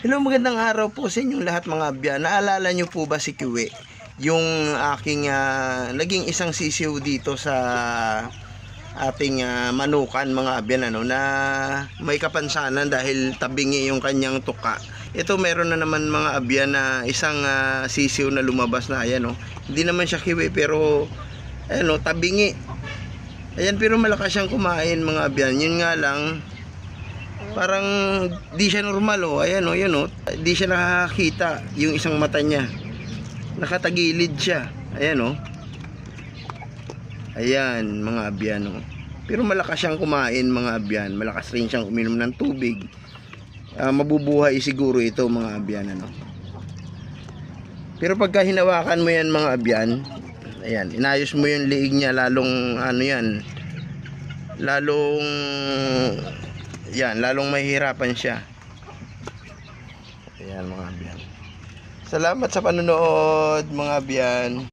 Hello, magandang araw po sa inyong lahat mga abyan. Naalala nyo po ba si Kiwi? Yung aking ah, naging isang sisiw dito sa ating ah, manukan mga abyan ano na may kapansanan dahil tabingi yung kanyang tuka. Ito meron na naman mga abyan na isang ah, sisiw na lumabas na ayan oh. Hindi naman siya kiwi pero ayan oh, tabingi. Ayan pero malakas siyang kumain mga abyan. Yun nga lang parang di siya normal oh. Ayan oh, yan oh. Di siya nakakita yung isang mata niya. Nakatagilid siya. Ayan oh. Ayan, mga abyan oh. Pero malakas siyang kumain mga abyan. Malakas rin siyang uminom ng tubig. Ah, mabubuhay siguro ito mga abyan ano. Pero pagka hinawakan mo yan mga abyan, ayan, inayos mo yung liig niya lalong ano yan, lalong yan, lalong mahihirapan siya. Ayan mga abyan. Salamat sa panonood mga abyan.